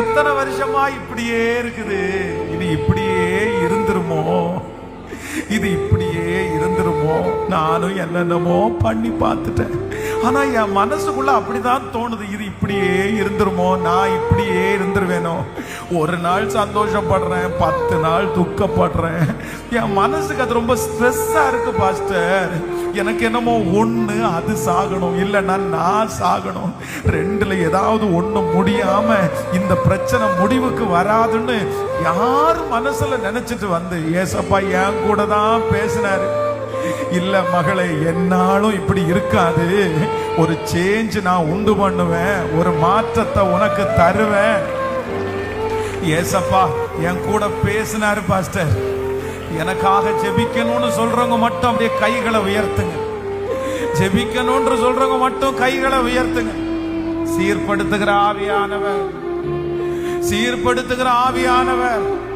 எத்தனை வருஷமா இப்படியே இருக்குது? இது இப்படியே இருந்துருமோ? இது இப்படியே இருந்துருமோ? நானும் என்னென்னமோ பண்ணி பார்த்துட்டேன். ஆனா என் மனசுக்குள்ள அப்படிதான் தோணுது. இது இப்படியே இருந்துருமோ? நான் இப்படியே இருந்துருவேனோ? ஒரு நாள் சந்தோஷப்படுறேன் பத்து நாள் துக்கப்படுறேன். என் மனசுக்கு அது ரொம்ப ஸ்ட்ரெஸ்ஸா இருக்கு பாஸ்டர். எனக்கு என்னமோ ஒன்று அது சாகணும். இல்லைன்னா நான் சாகணும். ரெண்டில் ஏதாவது ஒன்று முடியாம இந்த பிரச்சனை முடிவுக்கு வராதுன்னு யார் மனசுல நினைச்சிட்டு வந்து ஏசப்பா என் கூட தான் பேசினாரு. இல்ல மகளே என்னாலும் இப்படி இருக்காது. ஒரு சேஞ்ச் நான் உண்டு பண்ணுவேன். ஒரு மாற்றத்தை உனக்கு தருவேன். ஏசப்பா என் கூட பேசினாரு பாஸ்டர் எனக்காக ஜெபிக்கணும்னு சொல்றவங்க மட்டும் அப்படியே கைகளை உயர்த்துங்க. ஜெபிக்கணும்னு சொல்றவங்க மட்டும் கைகளை உயர்த்துங்க. சீர்படுத்துகிற ஆவியானவர். சீர்படுத்துகிற ஆவியானவர்.